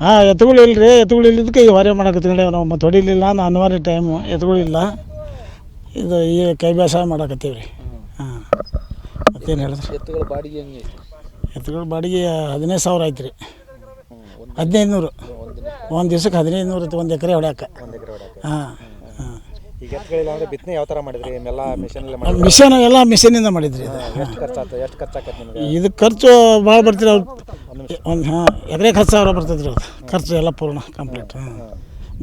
ಹಾಂ ಎತ್ತುಗಳು ಇಲ್ರಿ ಎತ್ತುಗಳು ಇಲ್ಲದಕ್ಕೆ ಈ ಹೊರೆ ಮಾಡಕತ್ತೀವಿ ನಾವು ಮತ್ತು ಹೊಡಿಲಿಲ್ಲ ನಾನು ಅನಿವಾರ್ಯ ಟೈಮು ಎತ್ತುಗಳಿಲ್ಲ ಇದು ಈ ಕೈ ಬೇಸಾಯ ಮಾಡಕತ್ತೀವಿ ರೀ ಹಾಂ ಮತ್ತೇನು ಹೇಳಿದ್ರಿ? ಎತ್ತುಗಳ ಬಾಡಿಗೆ ಹೆಂಗೆ ಎತ್ತುಗಳ ಬಾಡಿಗೆ ಹದಿನೈದು ಸಾವಿರ ಆಯ್ತು ರೀ ಹದಿನೈದು ನೂರು ಒಂದು ದಿವ್ಸಕ್ಕೆ ಹದಿನೈದು ನೂರು ಒಂದು ಎಕರೆ ಹೊಡ್ಯಾಕೆ. ಹಾಂ ಹಾಂ. ಈಗ ಎತ್ತುಗಳಿಲ್ಲ ಅಂದ್ರೆ ಬಿತ್ತನೆ ಯಾವ ಥರ ಮಾಡಿದ್ರಿ? ಎಲ್ಲ ಮಿಷನ್ ಎಲ್ಲ ಮಿಷನಿಂದ ಮಾಡಿದ್ರಿ ಇದು. ಎಷ್ಟು ಖರ್ಚಾಗ್ತದೆ ಎಷ್ಟು ಖರ್ಚಾಕತ್ತೆ ನಿಮಗೆ? ಇದು ಖರ್ಚು ಭಾಳ ಬರ್ತೀರಿ ಅವ್ರು ಒಂದು ಹಾಂ ಎಕರೆ ಹತ್ತು ಸಾವಿರ ಬರ್ತೈತೆ ರೀ ಅದು ಖರ್ಚು ಎಲ್ಲ ಪೂರ್ಣ ಕಂಪ್ಲೀಟ್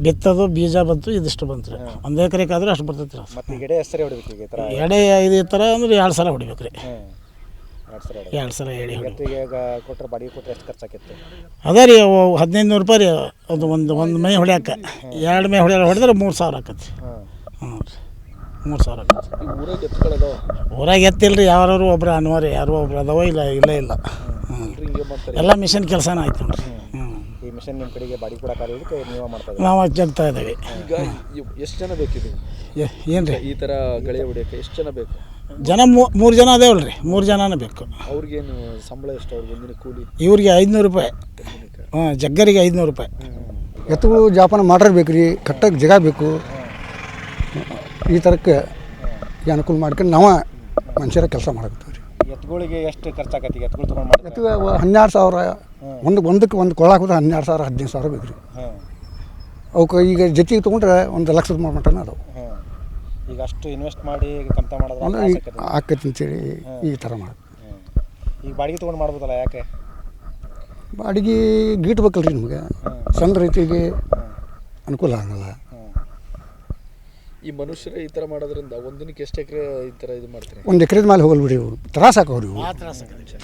ಬಿತ್ತದು ಬೀಜ ಬಂತು ಇದಿಷ್ಟು ಬಂತು ರೀ. ಒಂದು ಎಕರೆಗೆ ಆದ್ರೆ ಅಷ್ಟು ಬರ್ತೈತೆ ರೀ ಮತ್ತೆ ಎಡೆ ಎಷ್ಟು ಸರಿ ಹೊಡಿಬೇಕು ಈಗ ಈ ಥರ? ಎಡೆ ಇದು ಥರ ಅಂದ್ರೆ ಎರಡು ಸಲ ಹೊಡಿಬೇಕು ರೀ. ಎರಡು ಸರಿ ಹೊಡಿ ಎರಡು ಸಲ ಎಡೆ ಹೊಡಿ ಎತ್ತಿಗೆ ಈಗ ಕೊಟ್ಟರೆ ಬಾಡಿಗೆ ಕೊಟ್ಟರೆ ಎಷ್ಟು ಖರ್ಚಾಕೈತೆ ಅದೇ ರೀ ಅವು ಹದಿನೈದು ನೂರು ರೂಪಾಯಿ ರೀ ಅದು ಒಂದು ಒಂದು ಮೈ ಹೊಡ್ಯಾಕ. ಎರಡು ಮೈ ಹೊಡ್ಯಾರ ಹೊಡೆದ್ರೆ ಮೂರು ಸಾವಿರ ಆಕತಿ ಹಾಂ. ಹ್ಞೂ ರೀ. ಮೂರು ಸಾವಿರ ಆಕತಿ ಈಗ ಊರಾಗ ಎತ್ತಿಲ್ಲ ರೀ ಯಾರು ಒಬ್ರು ಅನಿವಾರ್ಯ ಯಾರೋ ಒಬ್ರು ಅದಾವ ಇಲ್ಲ ಇಲ್ಲ ಇಲ್ಲ. ಹ್ಞೂ ಎಲ್ಲ ಮಿಷನ್ ಕೆಲಸನೇ ಆಯ್ತು ನೋಡ್ರಿ. ಹ್ಞೂ ಮಿಷನ್ ನಿಮ್ಮ ಕಡೆಗೆ ಬಾಡಿಗೆ ಕರೆಯೋದಕ್ಕೆ ನೀವು ಮಾಡ್ತಾ ಇದ್ದೀರಾ? ನಾವು ಜಗ್ತಾ ಇದ್ದೀವಿ. ಈಗ ಎಷ್ಟು ಜನ ಬೇಕಿದೆ? ಏನು ರೀ ಈ ಥರ ಗಳೆ ಹೊಡಿಯೋಕ್ಕೆ ಎಷ್ಟು ಜನ ಬೇಕು? ಜನ ಮೂರು ಜನ ಅದೇವಲ್ಲ ರೀ ಮೂರು ಜನನೇ ಬೇಕು. ಅವ್ರಿಗೇನು ಸಂಬಳ ಎಷ್ಟು ಅವ್ರಿಗೆ ಒಂದಿನ ಕೂಲಿ? ಇವ್ರಿಗೆ ಐದುನೂರು ರೂಪಾಯಿ. ಹಾಂ ಜಗ್ಗರಿಗೆ ಐದುನೂರು ರೂಪಾಯಿ. ಎತ್ತುಗಳು ಜಾಪನ ಮಾಡಿರ್ಬೇಕು ರೀ ಕಟ್ಟಕ್ಕೆ ಜಗ ಬೇಕು. ಈ ಥರಕ್ಕೆ ಈ ಅನುಕೂಲ ಮಾಡ್ಕೊಂಡು ನಾವು ಮನುಷ್ಯರ ಕೆಲಸ ರೀ ಎತ್ತುಗಳಿಗೆ ಎಷ್ಟು ಖರ್ಚಾಕತ್ತಿ ಎತ್ತುಗಳು ತೊಗೊಂಡು ಎತ್ತು ಹನ್ನೆರಡು ಸಾವಿರ ಒಂದು ಒಂದಕ್ಕೆ ಒಂದು ಕೊಳ ಹೋದ್ರೆ ಹನ್ನೆರಡು ಸಾವಿರ ಹದಿನೈದು ಸಾವಿರ ಬೇಕು ರೀ. ಹಾಂ ಅವಕ್ಕೆ ಈಗ ಜೊತೆಗೆ ತೊಗೊಂಡ್ರೆ ಒಂದು ಲಕ್ಷದ ಮಟ್ಟನ ಅದು ಈಗ ಅಷ್ಟು ಇನ್ವೆಸ್ಟ್ ಮಾಡಿ ಈಗ ಕಮ್ತ ಮಾಡಿದ್ರೆ ಅಂದ್ರೆ ಲಾಸ್ ಈ ಆಕ್ಕೈತೆ. ಆಕೈತಿ ಅಂತೇಳಿ ಈ ಥರ ಮಾಡಿ. ಈಗ ಬಾಡಿಗೆ ತೊಗೊಂಡು ಮಾಡ್ಬೋದಲ್ಲ ಯಾಕೆ? ಬಾಡಿಗೆ ಗೀಟ್ಬೇಕಲ್ರಿ ನಿಮಗೆ. ಸಣ್ಣ ರೈತರಿಗೆ ಅನುಕೂಲ ಆಗಲ್ಲ. ಈ ಮನುಷ್ಯರೇ ಈ ಥರ ಮಾಡೋದ್ರಿಂದ ಒಂದಿನಕ್ಕೆ ಎಷ್ಟು ಎಕರೆ ಈ ಥರ ಇದು ಮಾಡ್ತಾರೆ? ಒಂದು ಎಕರೆದ ಮೇಲೆ ಹೋಗಲ್ ಬಿಡಿ ಇವು ತ್ರಾಸ ಆಕವ್ರಿ ಇವು ಆ ತ್ರಾಸ ಆಕತಿ.